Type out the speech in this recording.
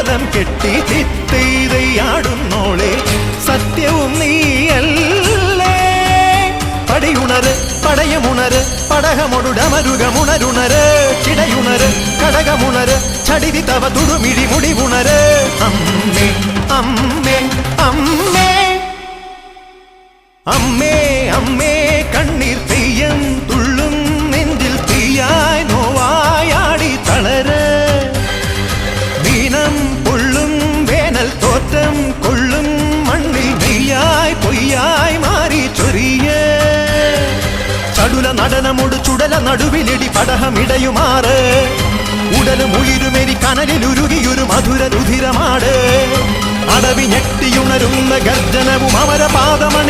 കോലം കെട്ടി തിത്തൈതയാടുന്നോളെ സത്യവും നീയല്ലേ. പടിയുണര് പടയമുണര് പടകമൊടുടമരുകമുണരുണര് ചിടയുണര് കടകമുണര് ചടിതി തവ തുടുമിഴി മുടിവുണര്. അമ്മേ അമ്മേ അമ്മേ. അമ്മേ അമ്മേ. നടനമൊടു ചുടല നടുവിലിടി പടഹമിടയുമാറ്. ഉടലും ഉയിരുമെരി കനലിലുരുകിയൊരു മധുര രുധിരമാട്. അടവി ഞെട്ടിയുണരുന്ന ഗർജനവും അമരപാദമണി